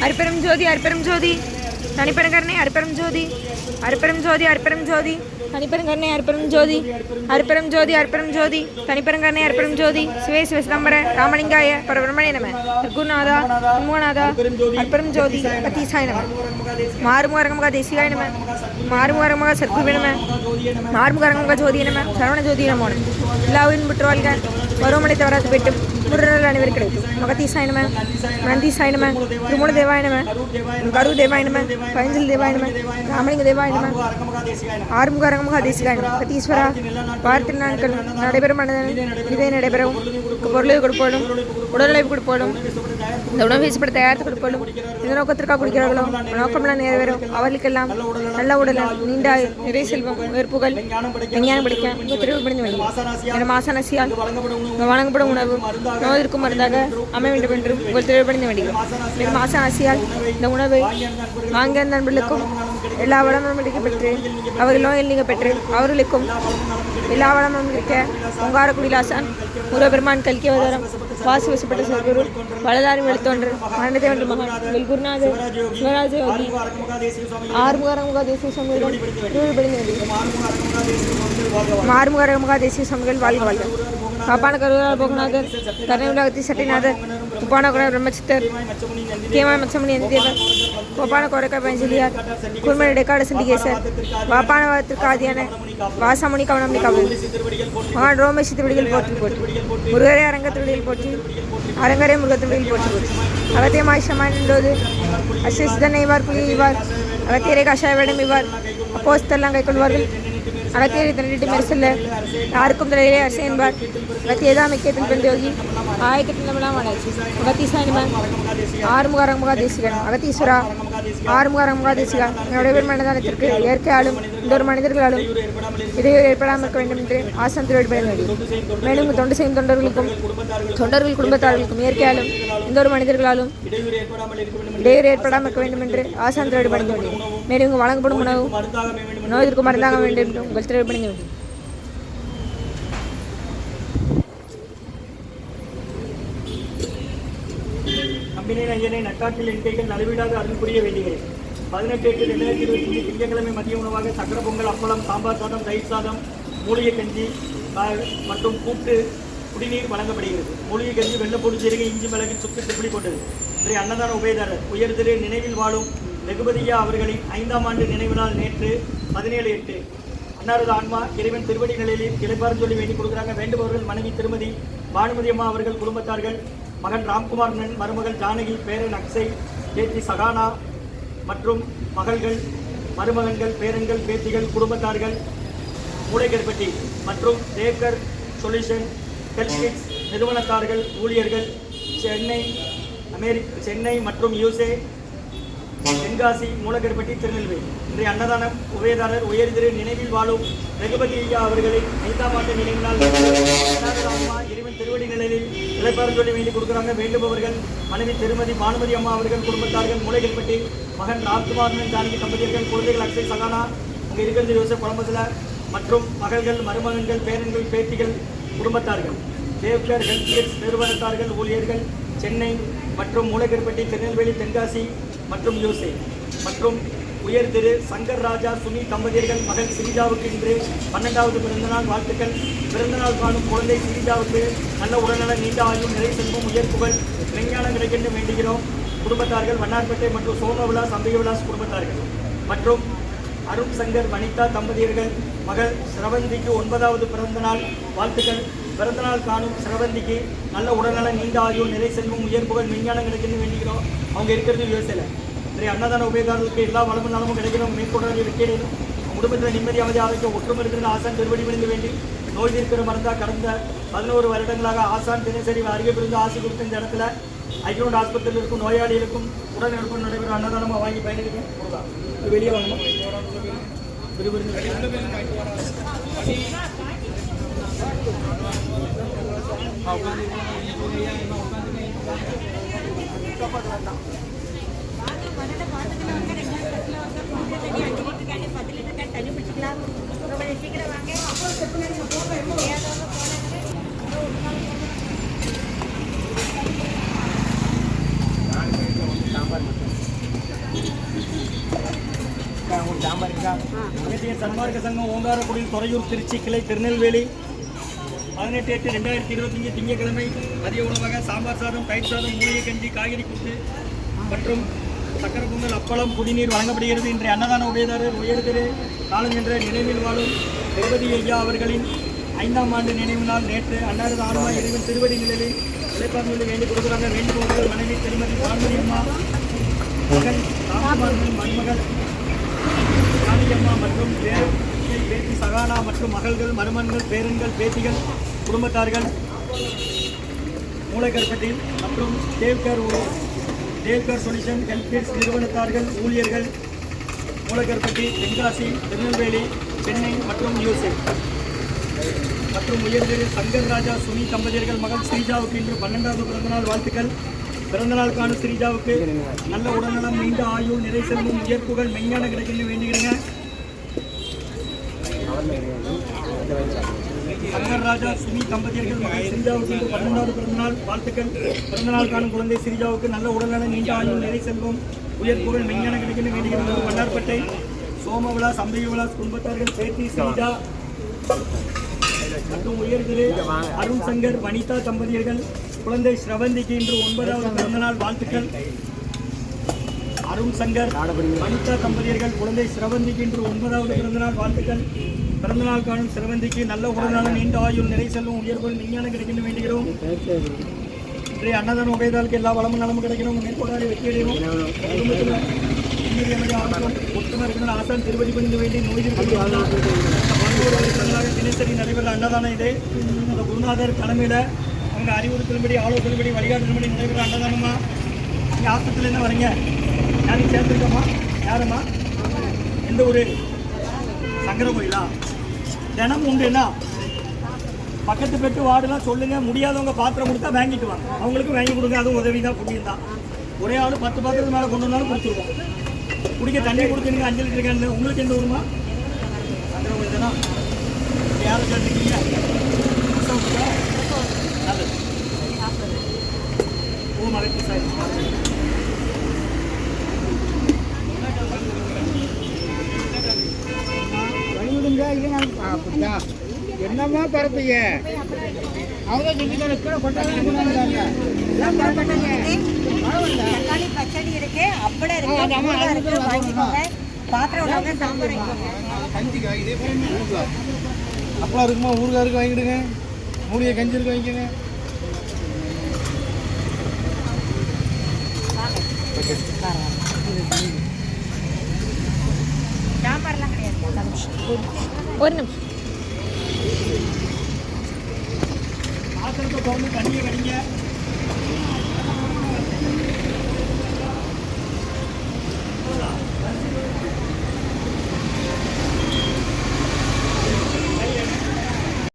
அற்பெரும் ஜோதி அற்பெரும் ஜோதி. தனிப்பெருங்கருணை அற்பெரும் ஜோதி. அற்பெரும் ஜோதி அற்பெரும் ஜோதி. தனிப்பெருங்கருணை அற்பெரும் ஜோதி. அற்பெரும் ஜோதி அற்பெரும் ஜோதி. தனிப்பெருங்கருணை அற்பெரும் ஜோதி. சிவே சிவசிதம்பர ராமலிங்காய பரபிரமணே நம. குருநாதா உண்மநாதா அற்பெரும் ஜோதி அத்தீசாய நம. மாறுமுகரங்கமுக தேசிகாய நம. மாறுமுகரங்கமுக சத்குருவே நம. மாறுமுகரங்கமுக ஜோதிய நம. சரவண ஜோதி நமோ. நம எல்லா உயிரும் பெற்று வாழ்க. பருவமடை தவறாது பெட்டும். முருகர்கள் அனைவர் கிடைக்கும் மகத்தீசாய நம நந்தீசாய நம திருமூல தேவாய கரு தேவாய பஞ்சல் பைஞ்சல் ராமலிங்க தேவாய ஆறுமுக அரங்கமுக தேசிகாய நம மகத்தீஸ்வரா வார்த்தை நாட்கள் நடைபெறும் மனதன் இதே நடைபெறவும் பொருளை கொடுப்போடும் உடல்நிலை கொடுப்போடும் இந்த உணவு வீசப்பட தயாரித்து கொடுப்போடும் இந்த நோக்கத்திற்காக குடிக்கிறார்களோ நோக்கம்லாம் நிறைவேறும் அவர்களுக்கெல்லாம் நல்ல உடல் நீண்ட நிறை செல்வம் உயர்ப்புகள் விஞ்ஞானம் படிக்க திருவிழா திருவு முடிந்து வேண்டும் என வழங்கப்படும் உணவு நோயிற்கும் மருந்தாக அமைய வேண்டும் என்றும் உங்கள் திருவிழந்து வேண்டுகிறோம் மேலும் மாசானசியால் இந்த உணவை வாங்கிய நண்பர்களுக்கும் எல்லா வளமும் கிடைக்க பெற்று அவர்கள் நோயில் நீங்க பெற்று அவர்களுக்கும் எல்லா வளமும் இருக்க உங்கார குடிலாசான் முருகபெருமான் கல்கி அவதாரம் வாசி வசப்பட்ட சிவகுரு வளதாரி வெளுத்தோன்று மரணத்தை வென்று மகன் உங்கள் குருநாதர் சிவராஜ யோகி ஆறுமுகரமுக தேசிய சமூகம் மாறுமுகரமுக தேசிய சமூகம் வாழ்க வாழ்க. பாப்பான கருவரால் போகநாதர் கருணை உலகத்தி சட்டிநாதர் உப்பான குறை பிரம்மச்சித்தர் கேமா மச்சமணி எந்தியவர் கோப்பான கோரக்க பஞ்சலியார் குருமணி டெக்காடு சண்டிகேசர் வாப்பான வாரத்திற்கு ஆதியான வாசமணி கவனமணி கவல் மகான் ரோமேஷ் திருவடிகள் போற்றி போற்றி முருகரே அரங்க திருவடிகள் போற்றி அரங்கரே முருக திருவடிகள் போற்றி போற்றி அகத்திய மாய்ஷமான் என்பது அசிசிதன் இவார் புலி இவார் அகத்தியரை கஷாய வேடம் இவார் அப்போஸ்தெல்லாம் கைக்கொள்வார்கள் அகத்தியரை தன்னிட்டு மெரிசல்ல யாருக்கும் தலையிலே அரசு என்பார். அகத்தியதா மிக்கத்தில் பெருந்தோகி ஆயக்கத்தில் தேசிகன் அகத்தீஸ்வரா ஆறுமுக தேசிகன் என்னுடைய பேர் இயற்கையாலும் இந்த ஒரு மனிதர்களாலும் இடையூறு ஏற்படாமல் இருக்க வேண்டும் என்று ஆசன் வேண்டும் மேலும் தொண்டு செய்யும் தொண்டர்களுக்கும் தொண்டர்கள் குடும்பத்தார்களுக்கும் இயற்கையாலும் இந்த ஒரு மனிதர்களாலும் இடையூறு ஏற்படாமல் இருக்க வேண்டும் என்று ஆசான் திருவடிபட வேண்டும் மேலும் இங்கு வழங்கப்படும் உணவு நோய்க்கு மருந்தாக வேண்டும் என்று உங்கள் திருவடிபட வேண்டும் நம்பினேன் ஐயனை நட்டாற்றில் என் கைகள் நழுவிடாத அருள் புரிய வேண்டுகிறேன் பதினெட்டு எட்டு ரெண்டாயிரத்தி இருபத்தி அஞ்சு திங்கட்கிழமை மதிய உணவாக சக்கர பொங்கல் அப்பளம் சாம்பார் சாதம் தயிர் சாதம் மூலிகை கஞ்சி மற்றும் கூட்டு குடிநீர் வழங்கப்படுகிறது. மூலிகை கஞ்சி வெள்ளப்பூடு சீரகை இஞ்சி மிளகு சுக்கு திப்பிலி கொண்டது இன்றைய அன்னதான உபயதாரர் உயர்திரு நினைவில் வாழும் வெகுபதியா அவர்களின் ஐந்தாம் ஆண்டு நினைவு நாள் நேற்று பதினேழு எட்டு. அன்னாரது ஆன்மா இறைவன் திருவடி நிலையில் இளைப்பாறு சொல்லி வேண்டிக் கொடுக்குறாங்க. வேண்டுபவர்கள் மனைவி திருமதி பானுமதி அம்மா அவர்கள் குடும்பத்தார்கள் மகன் ராம்குமாரன் மருமகள் ஜானகி பேரன் அக்ஷய் பேத்தி சகானா மற்றும் மகள்கள் மருமகன்கள் பேரன்கள் பேத்திகள் குடும்பத்தார்கள் மூளைகர்பட்டி மற்றும் தேக்கர் சொல்யூஷன் ஹெல்த் நிறுவனத்தார்கள் ஊழியர்கள் சென்னை அமெரிக்க சென்னை மற்றும் யூசே தென்காசி மூலகர்பட்டி திருநெல்வேலி. இன்றைய அன்னதானம் உபயதாரர் உயர்திரு நினைவில் வாழும் ரகுபதி ஐயா அவர்களின் ஐந்தாம் ஆண்டு நினைவு நாள் அன்னாரது அம்மா இறைவன் திருவடி நிலையில் சொல்லி வேண்டி கொடுக்குறாங்க. வேண்டுபவர்கள் மனைவி திருமதி பானுமதி அம்மா அவர்கள் குடும்பத்தார்கள் மூளைக்கருப்பட்டி மகன் ராஜ்குமாரன் ஜானகி தம்பதியர்கள் குழந்தைகள் அக்ஷய் சகானா அங்கே இருக்கிறது யோசப் குழம்புல மற்றும் மகள்கள் மருமகன்கள் பேரன்கள் பேத்திகள் குடும்பத்தார்கள். தேவ்கர் ஹெல்த் கேர்ஸ் நிறுவனத்தார்கள் ஊழியர்கள் சென்னை மற்றும் மூலகர்பட்டி திருநெல்வேலி தென்காசி மற்றும் யூசே மற்றும் உயர் திரு சங்கர் ராஜா சுனி தம்பதியர்கள் மகள் சிரிஜாவுக்கு இன்று பன்னெண்டாவது பிறந்தநாள் வாழ்த்துக்கள். பிறந்தநாள் காணும் குழந்தை சிரிஜாவுக்கு நல்ல உடல்நல நீண்ட ஆயுள் நிறை செல்வம் உயர் புகழ் விஞ்ஞானம் கிடைக்கின்ற வேண்டுகிறோம். குடும்பத்தார்கள் வண்ணார்பேட்டை மற்றும் சோமவிலாஸ் அம்பிக விலாஸ் குடும்பத்தார்கள். மற்றும் அருண் சங்கர் வனிதா தம்பதியர்கள் மகள் சிரவந்திக்கு ஒன்பதாவது பிறந்த நாள் வாழ்த்துக்கள். பிறந்தநாள் காணும் சிரவந்திக்கு நல்ல உடல்நல நீண்ட ஆயுள் நிறை செல்வம் உயர் புகழ் விஞ்ஞானம் கிடைக்கின்ற வேண்டுகிறோம். அவங்க இருக்கிறது யோசில இன்றைய அன்னதான உபயோகாரர்களுக்கு எல்லா வளமும் நலமும் கிடைக்கணும். மேற்கொண்டு வெற்றியடையும் குடும்பத்தில் நிம்மதி அமைதி ஆரோக்கியம் ஒற்றுமை இருக்கிற ஆசான் திருவடி விழுந்து வேண்டி நோய் தீர்க்கிற மருந்தா கடந்த பதினோரு வருடங்களாக ஆசான் தினசரி அருகே இருந்து ஆசை கொடுத்த இந்த இடத்துல ஐக்கியவுண்ட் ஆஸ்பத்திரியில் இருக்கும் நோயாளிகளுக்கும் உடன் இருக்கும் நடைபெறும் அன்னதானமாக வாங்கி பயணிக்கிறேன். வெளியே வாங்கணும். விறுவிறுன்னு அனைத்திய சன்மார்க்க சங்கம் ஓங்காரக்குடியில் துறையூர் திருச்சி கிளை திருநெல்வேலி பதினெட்டு எட்டு ரெண்டாயிரத்தி இருபத்தஞ்சி திங்கட்கிழமை மதிய உணவாக சாம்பார் சாதம் தயிர் சாதம் மூலிகை மற்றும் சக்கர பொங்கல் அப்பளம் குடிநீர் வழங்கப்படுகிறது. இன்றைய அன்னதான உபயதாரர் உயர்திரு காலஞ்சென்ற நினைவில் வாழும் திருப்பதி ஐயா அவர்களின் ஐந்தாம் ஆண்டு நினைவு நாள் நேற்று அன்னாரது ஆன்மா இறைவன் திருவடி நிலையில் இளைப்பான்மையில் வேண்டி கொடுக்குறாங்க வேண்டுகோள்கள் மனைவி திருமதி பான்மதி அம்மா மகன் ராமபான்மன் மருமகள் காளியம்மா மற்றும் பேரன் பேத்தி சகானா மற்றும் மகள்கள் மருமன்கள் பேரன்கள் பேத்திகள் குடும்பத்தார்கள் மூளைக்கற்பட்டி மற்றும் தேவ்கர் ஒரு- சொல்யூஷன் ஹெல்த் நிறுவனத்தார்கள் ஊழியர்கள் மூலகர்பட்டி தென்காசி திருநெல்வேலி சென்னை மற்றும் யூஎஸ்ஏ மற்றும் உயர்திரு சங்கர் ராஜா சுனி தம்பதியர்கள் மகள் ஸ்ரீஜாவுக்கு இன்று பன்னெண்டாவது பிறந்தநாள் வாழ்த்துக்கள். பிறந்தநாள் காணும் ஸ்ரீஜாவுக்கு நல்ல உடல்நலம் நீண்ட ஆயுள் நிறை செல்வம் உயர்ப்புகள் மெஞ்ஞான கிடைக்கணும்னு வேண்டிக்கிறேங்க அங்கர் ராஜா சுமி தம்பதியர்கள் மகள் சிரிஜாவுக்கு இன்று பன்னெண்டாவது பிறந்தநாள் வாழ்த்துக்கள். பிறந்தநாள் காணும் குழந்தை ஸ்ரீஜாவுக்கு நல்ல உடல்நலம் நீண்ட ஆயுள் நிறை செல்வம் உயர்ப்புகள் மெஞ்ஞான கிடைக்கணும் வேண்டுகிறது வண்ணார்பேட்டை சோமவிழா சம்பகி விழா குடும்பத்தார்கள் பேத்தி சிரிஜா மற்றும் உயர்திரு அருண் சங்கர் வனிதா தம்பதியர்கள் குழந்தை ஸ்ரவந்திக்கு இன்று ஒன்பதாவது பிறந்தநாள் வாழ்த்துக்கள். அருண் சங்கர் வனிதா தம்பதியர்கள் குழந்தை ஸ்ரவந்திக்கு இன்று ஒன்பதாவது பிறந்தநாள் வாழ்த்துக்கள். பிறந்தநாள் காணும் சிரவந்திக்கு நல்ல உடல்நலம் நீண்ட ஆயுள் நிறை செல்வம் உயர்வுகள் விஞ்ஞானம் கிடைக்கணும் வேண்டுகிறோம் இன்றைய அன்னதான உபயதாளுக்கு எல்லா வளமும் நலமும் கிடைக்கணும். மேற்கொண்டாடி வெற்றி அடையணும் குடும்பத்தில் நிம்மதி அமைதி ஆகட்டும் ஒற்றுமை இருக்கணும் ஆசான் திருவடி பணிந்து வேண்டி நோய் திருப்பதி வாழ்வோர் தினசரி நடைபெற அன்னதானம் இது. அந்த குருநாதர் தலைமையில் அவங்க அறிவுறுத்தலின்படி ஆலோசனைப்படி வழிகாட்டுபடி நடைபெற அன்னதானமா? நீங்கள் ஆஸ்பத்திரியில் என்ன வரீங்க? யாரையும் சேர்த்துருக்கோமா? யாரும்மா? எந்த ஒரு சங்கர கோயிலா தினமும் உண்டுன்னா பக்கத்து பெட்டு வார்டுலாம் சொல்லுங்கள் முடியாதவங்க பாத்திரம் கொடுத்தா வாங்கிட்டு வாங்க. அவங்களுக்கும் வாங்கி கொடுங்க அதுவும் உதவி தான் புண்ணியம் தான் ஒரே ஆள் பத்து பாத்திரத்து மேலே கொண்டு வந்தாலும் கொடுத்துருவோம் குடிக்க தண்ணி கொடுத்துருங்க அஞ்சு லிட்டர் கேன் உங்களுக்கு எந்த ஊருமா என்னம்மா பரப்பீங்க அவங்க சொல்லிக்கிற கீழே தக்காளி பச்சடி இருக்கு. அப்பளம் இருக்கு. வாங்கிக்கோங்க. பாத்திரம் உள்ளவங்க சாம்பார் அப்பளம் இருக்குமா? ஊறுகாய் இருக்கு. வாங்கிடுங்க. மூலிகை கஞ்சி இருக்கு. வாங்கிக்கோங்க. சாம்பார்லாம் கிடையாது. ஒரு நிமிஷம். பாத்திரத்தை திறந்து தண்ணியை கடிங்க